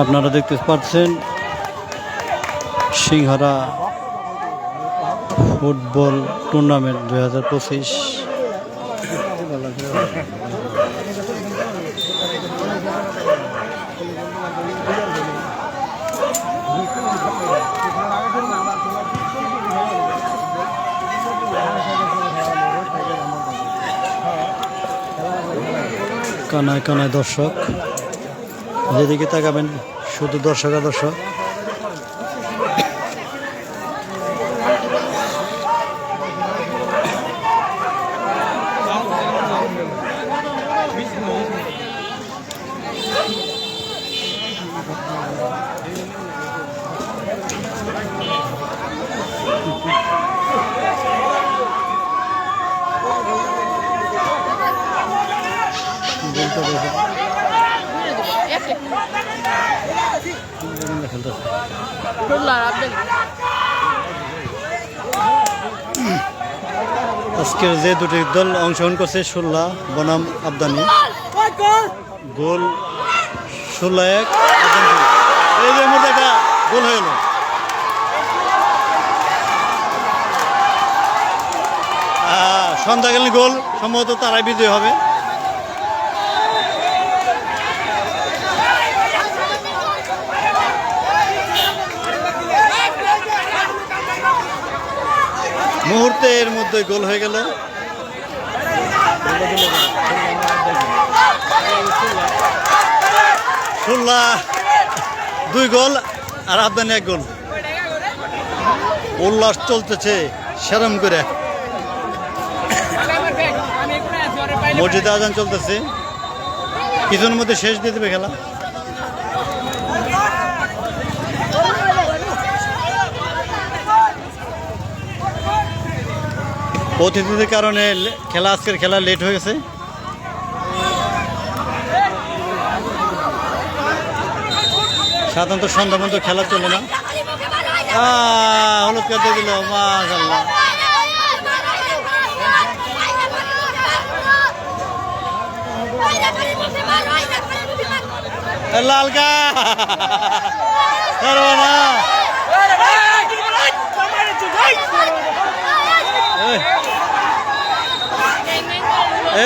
আপনারা দেখতে পাচ্ছেন সিংহারা ফুটবল টুর্নামেন্ট দুই হাজার পঁচিশ। কানায় কানায় দর্শক। যেদিকে তাকাবেন শুধু দর্শক দর্শক খেলতেছে আজকের যে দুটি দল অংশগ্রহণ করছে সুল্লা বনাম, আবদানি। গোল ষোলো এক। এই যে গোল হয়ে সন্ধ্যাকালীন গোল, সম্ভবত তারাই বিজয় হবে। মুহূর্তের মধ্যে গোল হয়ে গেল। দুই গোল আর আবদানি এক গোল। উল্লাস চলতেছে সেরম করে। মসজিদে আজান চলতেছে। কিছুর মধ্যে শেষ দিয়ে দেবে খেলা। অতিথিদের কারণে খেলা আজকের খেলা লেট হয়ে গেছে সাধারণত সন্ধ্যা পর্যন্ত খেলা চলে না হলুদ দিয়ে দিল মাশাল্লাহ এ, লাল কা সর্বনা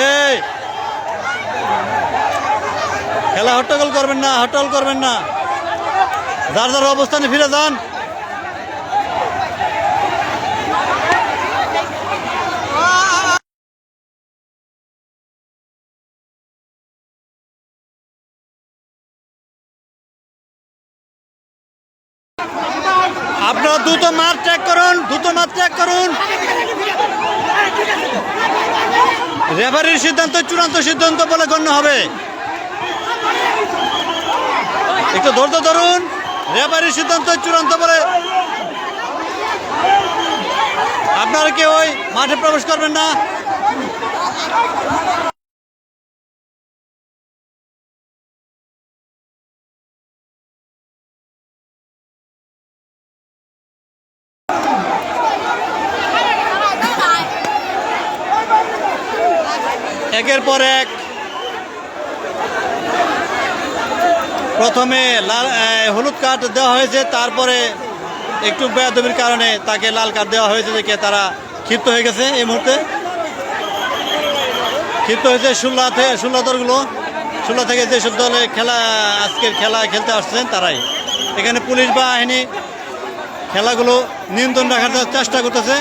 এই, খেলা হট্টগোল করবেন না হট্টগোল করবেন না। যার যার অবস্থানে ফিরে যান আপনারা দ্রুত মাঠ ত্যাগ করুন দ্রুত মাঠ ত্যাগ করুন রেফারির সিদ্ধান্ত, চূড়ান্ত সিদ্ধান্ত বলে গণ্য হবে। একটু ধৈর্য ধরুন, রেফারির সিদ্ধান্ত চূড়ান্ত বলে আপনারা কি ওই মাঠে প্রবেশ করবেন না? একের পর এক। প্রথমে লাল হলুদ কার্ড দেওয়া হয়েছে, তারপরে একটু বেয়াদবির কারণে তাকে লাল কার্ড দেওয়া হয়েছে দেখে তারা ক্ষিপ্ত হয়ে গেছে এই মুহূর্তে। ক্ষিপ্ত হয়েছে ষোলো থেকে ষোলো দলগুলো। ষোলো থেকে যেসব দলে খেলা, আজকের খেলা খেলতে আসছেন তারাই। এখানে পুলিশ বাহিনী খেলাগুলো নিয়ন্ত্রণ রাখার চেষ্টা করতেছে।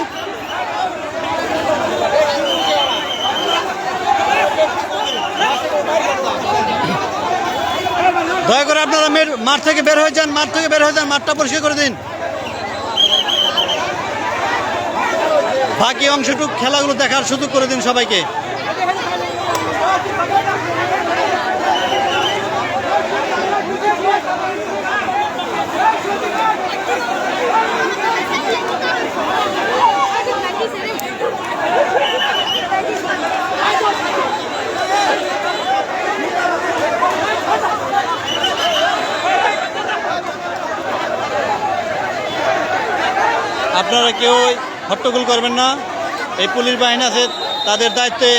দয়া করে আপনারা মাঠ থেকে বের হয়ে যান, মাঠ থেকে বের হয়ে যান, মাঠটা পরিষ্কার করে দিন। বাকি অংশটুক খেলাগুলো দেখার সুযোগ করে দিন সবাইকে। আপনারা কেউ হট্টগোল করবেন না। এই পুলিশ বাহিনী আছে, তাদের দায়িত্বে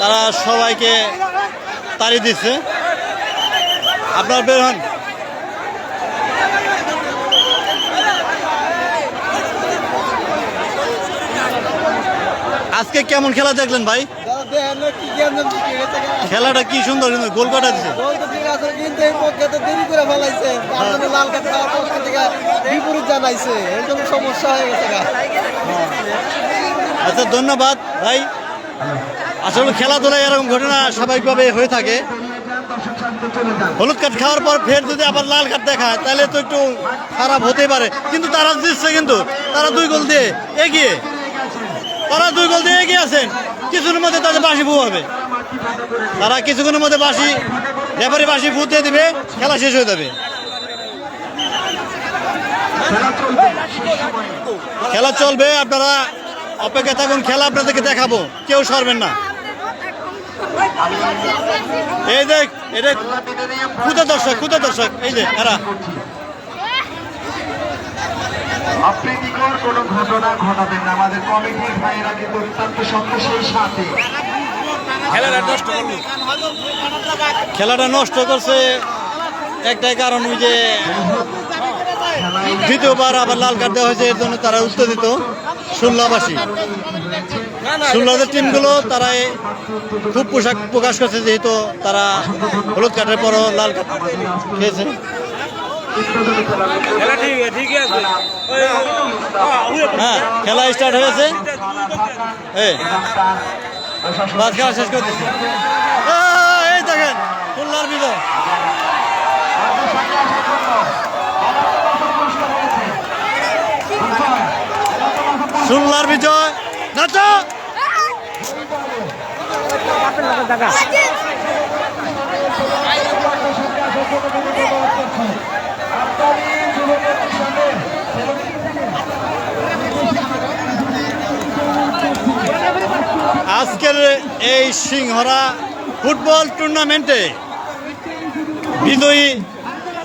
তারা সবাইকে তাড়ি দিচ্ছে আপনার বের হন। আজকে কেমন খেলা দেখলেন ভাই? খেলাটা কি সুন্দর কিন্তু গোল কাটা দিচ্ছে কিন্তু এই পক্ষে তো দেরি করে ফেলাইছে তার লাল কার্ড খাওয়ার পক্ষ থেকে বিপরীত জানাইছে এর জন্য সমস্যা হয়ে। গেছে। আচ্ছা ধন্যবাদ ভাই। আসলে খেলাধুলায় এরকম ঘটনা স্বাভাবিকভাবে হয়ে থাকে। হলুদ কার্ড খাওয়ার পর ফের যদি আবার লাল কার্ড দেখায় তাহলে তো একটু খারাপ হতে পারে। কিন্তু তারা জিতছে কিন্তু তারা দুই গোল দিয়ে এগিয়ে। তারা দুই গোল দিয়ে এগিয়ে আছেন। কিছুক্ষণের মধ্যে তাদের বাসি ফু হবে। তারা কিছুক্ষণের মধ্যে বাসি রেফারি বাসি ফু দিয়ে দিবে, খেলা শেষ হয়ে যাবে। খেলা চলবে, আপনারা অপেক্ষা থাকুন, খেলা আপনাদেরকে দেখাবো, কেউ সরবেন না। এই দেখ এটা কুদে দর্শক কুদে দর্শক, এই যে, এরা। অপ্রীতিকর কোনো ঘটনা ঘটাবেন না? আমাদের কমিটির ভাইয়েরা কিন্তু অত্যন্ত সন্তোষের সাথে। খেলাটা নষ্ট করছে। একটাই কারণ ওই যে দ্বিতীয়বার আবার লাল কার্ড দেওয়া হয়েছে, এর জন্য তারা উত্তেজিত ষোলোবাসী ষোলোদের টিমগুলো তারা খুব পোশাক প্রকাশ করছে, যেহেতু তারা হলুদ কার্ডের পরও লাল কার্ড খেয়েছে। হ্যাঁ খেলা স্টার্ট হয়েছে বাস খেলা শেষ করে দিচ্ছে। আহ, এই দেখেন খুলনার বিজয়। খুলনার বিজয়। নাচো! আজকের এই সিংহরা ফুটবল টুর্নামেন্টে বিজয়ী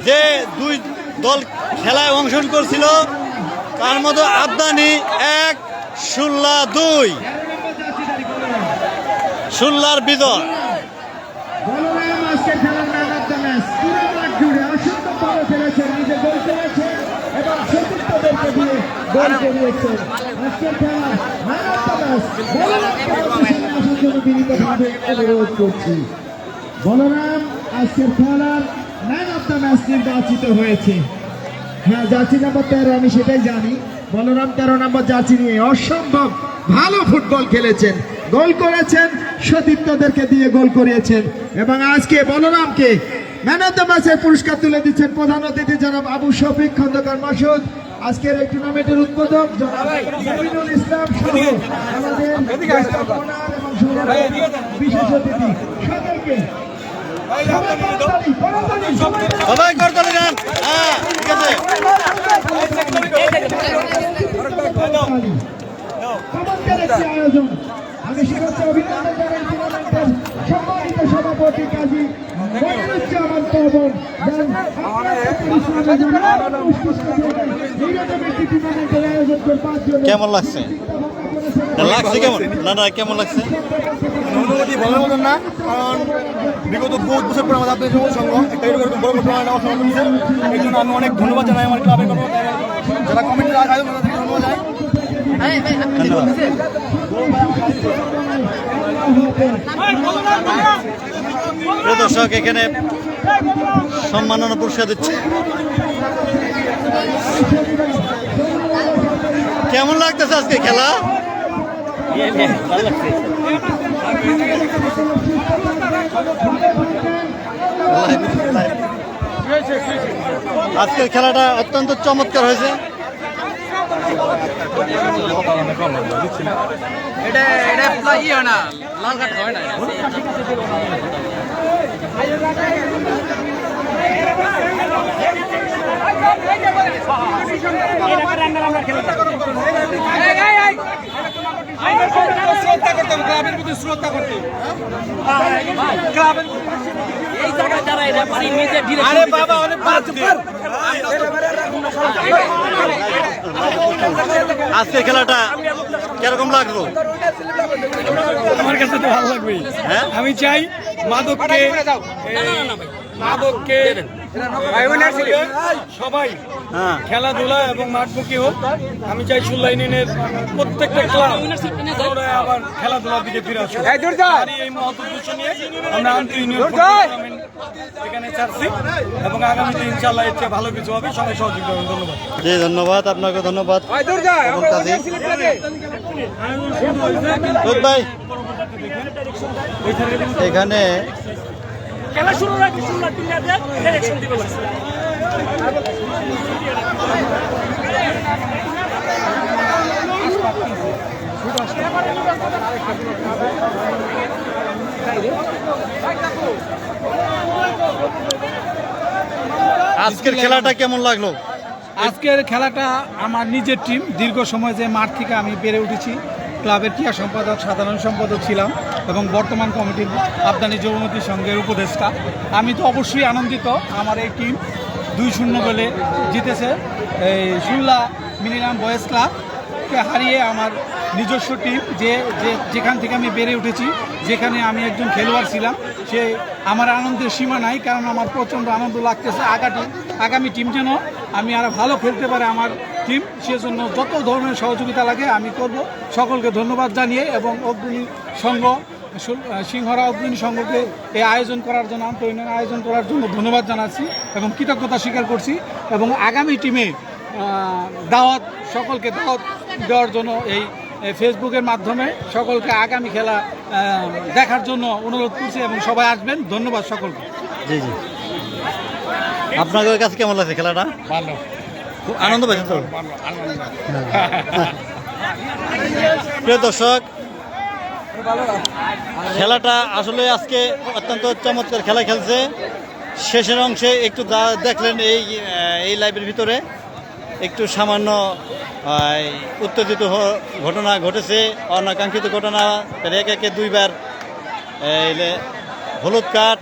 যে দুই দল খেলায় অংশগ্রহণ করছিল, তার মধ্যে আবদানি এক ষোল্লা দুই। ষোল্লার বিজয় বলরাম তেরো আমি সেটাই জানি বলরাম তেরো নিয়ে অসম্ভব ভালো ফুটবল খেলেছেন গোল করেছেন সতীর্থদেরকে দিয়ে গোল করিয়েছেন এবং আজকে বলরামকে ম্যান অফ দ্য ম্যাচের পুরস্কার তুলে দিচ্ছেন প্রধান অতিথি জনাব আবু শফিক খন্দকার মাসুদ আজকের এই টুর্নামেন্টের উদ্বোধক জনাব মমিনুল ইসলাম সহ আমাদের ব্যবস্থাপনার এবং বিশেষ অতিথি সকলকে সবাই করতালি, হ্যাঁ ঠিক আছে আয়োজন আমি অভিনন্দন জানাই টুর্নামেন্টের সম্মানিত সভাপতি কাজী মনিরুজ্জামান পবন যার আপনার পরিশ্রমে যারা আরও উৎকৃষ্টভাবে এইরকম একটি টুর্নামেন্টের আয়োজন করবার কেমন লাগছে? লাগছে কেমন? না না কেমন লাগছে? বলার মতন না কারণ বিগত বহুত বছর পর আমাদের আপনাদের সঙ্গে সঙ্গ একটা এরকম এরকম বড় এই জন্য আমি অনেক ধন্যবাদ জানাই আমার ক্লাবের কর্মকর্তা যারা তাদেরকে ধন্যবাদ জানাই। দর্শক এখানে সম্মাননা পুরস্কার দিচ্ছে। কেমন লাগতেছে আজকে খেলা? আজকের খেলাটা অত্যন্ত চমৎকার হয়েছে। এটা এটা লাল হয় না। শ্রদ্ধা করতাম ক্লাবের প্রতি শ্রদ্ধা আরে বাবা অনেক আজকের খেলাটা কীরকম লাগল? আমার কাছে তো ভালো লাগবে হ্যাঁ? আমি চাই মাদককে মাদককে সবাই। হ্যাঁ। খেলাধুলা এবং মাঠমুখী হোক আমি চাই সুল্লা ইউনিয়নের প্রত্যেকটা ক্লাব আবার খেলাধুলার দিকে ফিরে আসুক। আর এই মহৎ উদ্দেশ্য নিয়ে আমরা আন্তঃ ইউনিয়ন এখানে ছাড়ছি এবং আগামীতে ইনশাল্লাহ এর চেয়ে ভালো কিছু হবে সবাই সহযোগিতা ধন্যবাদ। জি ধন্যবাদ। আপনাকে ধন্যবাদ। এবং কাজী। ভাই। এখানে খেলা শুরুর আগে শুনলাম প্লেয়ারদের ইলেকশন দিবে আজকের খেলাটা কেমন লাগল? আজকের খেলাটা আমার নিজের টিম দীর্ঘ সময় যে মাঠ থেকে আমি বেড়ে উঠেছি ক্লাবের ক্রীড়া সম্পাদক সাধারণ সম্পাদক ছিলাম। এবং বর্তমান কমিটির আবদানি যৌমতী সংঘের উপদেষ্টা। আমি তো অবশ্যই আনন্দিত, আমার এই টিম দুই শূন্য গোলে জিতেছে। এই সুল্লা মিনিরাম বয়েস ক্লাবকে হারিয়ে আমার নিজস্ব টিম যে যেখান থেকে আমি বেড়ে উঠেছি, যেখানে আমি একজন খেলোয়াড় ছিলাম, সে আমার আনন্দের সীমা নাই, কারণ আমার প্রচণ্ড আনন্দ লাগতেছে। আগামী আগামী টিম যেন আমি আরও ভালো খেলতে পারে আমার টিম সেজন্য যত ধরনের সহযোগিতা লাগে আমি করব। সকলকে ধন্যবাদ জানিয়ে এবং অগ্রণী সংঘ সিংহরা অগ্রণী সংঘকে এই আয়োজন করার জন্য আন্তঃ আয়োজন করার জন্য ধন্যবাদ জানাচ্ছি এবং কৃতজ্ঞতা স্বীকার করছি এবং আগামী টিমে দাওয়াত সকলকে দাওয়াত দেওয়ার জন্য এই ফেসবুকের মাধ্যমে সকলকে আগামী খেলা দেখার জন্য অনুরোধ করছি এবং সবাই আসবেন। ধন্যবাদ সকলকে। জি জি। আপনাদের কাছে কেমন লাগছে খেলাটা? ভালো। খুব আনন্দ পেয়েছেন তো? প্রিয় দর্শক খেলাটা আসলে আজকে অত্যন্ত চমৎকার খেলা খেলছে। শেষের অংশে একটু দেখলেন এই এই লাইভের ভিতরে। একটু সামান্য উত্তেজিত ঘটনা ঘটেছে, অনাকাঙ্ক্ষিত ঘটনা। একে একে দুইবার হলুদ কাঠ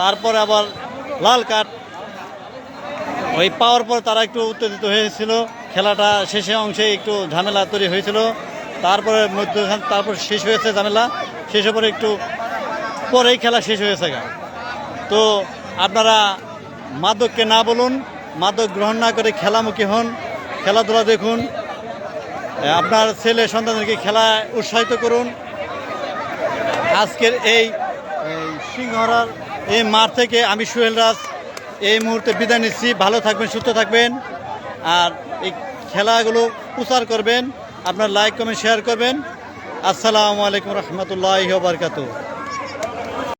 তারপর আবার লাল কাঠ ওই পাওয়ার পর তারা একটু উত্তেজিত হয়েছিল। খেলাটা শেষে অংশে একটু ঝামেলা তৈরি হয়েছিল। তারপরে মধ্যখান, তারপর শেষ হয়েছে ঝামেলা। শেষ পরে একটু পরেই খেলা শেষ হয়েছে গা। তো আপনারা মাদককে না বলুন, মাদক গ্রহণ না করে খেলামুখী হন, খেলাধুলা দেখুন আপনার ছেলে সন্তানদেরকে খেলায় উৎসাহিত করুন। আজকের এই সিংহরার, এই মাঠ থেকে আমি সোহেল রাজ এই মুহূর্তে বিদায় নিচ্ছি। ভালো থাকবেন, সুস্থ থাকবেন, আর এই খেলাগুলো প্রচার করবেন। আপনার লাইক কমেন্ট শেয়ার করবেন। আসসালামু আলাইকুম রহমতুল্লাহ বারকাতু